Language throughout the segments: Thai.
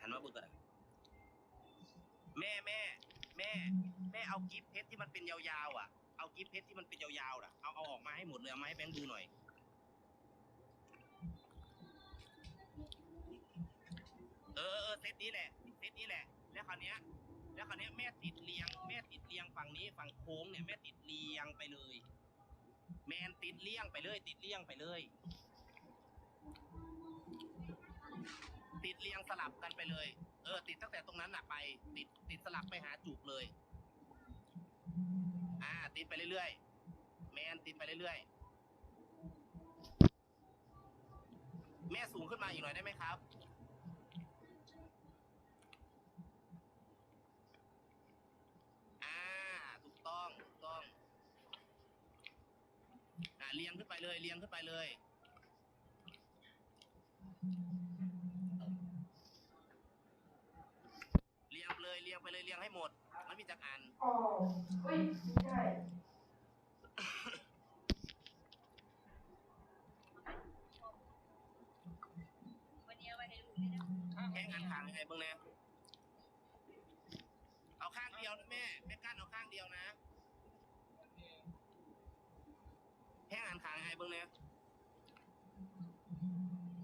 หันม่แม่ แม่ แม่เอากิฟเพชรที่มันเป็นยาวๆอะ เอากิฟเพชรที่มันเป็นยาวๆอะเอาเอาออกมาให้หมดเลยเอามาให้แบงค์ดูหน่อย เออเออเซตนี้แหละเซตนี้แหละ แล้วคราวเนี้ย แล้วคราวเนี้ยแม่ติดเรียง แม่ติดเรียงฝั่งนี้ฝั่งโค้งเนี่ยแม่ติดเรียงไปเลย แมนติดเลี่ยงไปเลย ติดเลี่ยงไปเลย ติดเรียงสลับกันไปเลย เออ ติดตั้งแต่ตรงนั้นน่ะไป ติดติดสลับไปหาจูบเลย อ่า ติดไปเรื่อยๆแมนติดไปเรื่อยๆแม่สูงขึ้นมาอีกหน่อยได้ไหมครับอ่าถูกต้องถูกต้อง อ่าเรียงขึ้นไปเลย เรียงขึ้นไปเลย เรียง เลยเรียงไปเลยเรียงให้หมด มันมีจักอันอ๋อเฮ้ยไม่ใช่วันนี้เอาไปให้ลูกเลยนะแค่งานขางยังไงเบ้างเนี่ยเอาข้างเดียวนะแม่แม่กั้นเอาข้างเดียวนะแค่งานขางยังไงเบ้างเนี่ย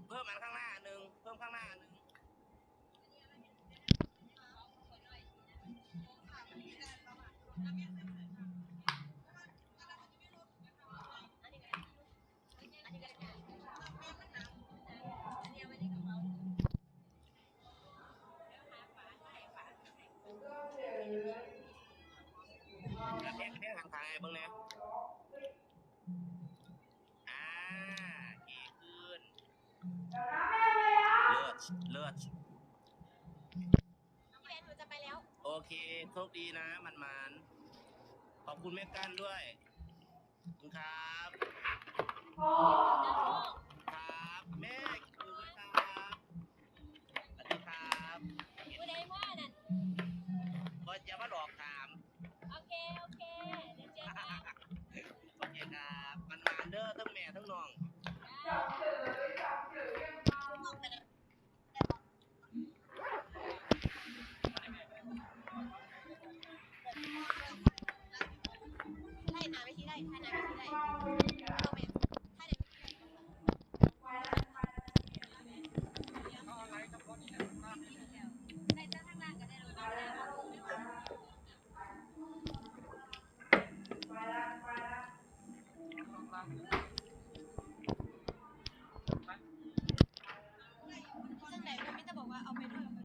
เพิ่มอันข้างหน้าอันหนึ่งเพิ่มข้างหน้าอันหนึ่ง เบ้างเนี่ยอ่าเก๋ขึ้นเดี๋ยวนะแม่เลยอะเลิศเลิศพี่เบนหนูจะไปแล้ว โอเคโชคดีนะมันมันๆขอบคุณแม่กั้นด้วยขอบคุณครับพ่อครับแม่คิดถึงด้วยครับสวัสดีครับ ผู้ใดว่านั่นก็จะมาหลอกถาม โอเค โอเค เดี๋ยวเจอกัน โอเคครับ มันมาเด้อทั้งแม่ทั้งน้องให้นาไม่ใช่ได้ให้นาได้เอา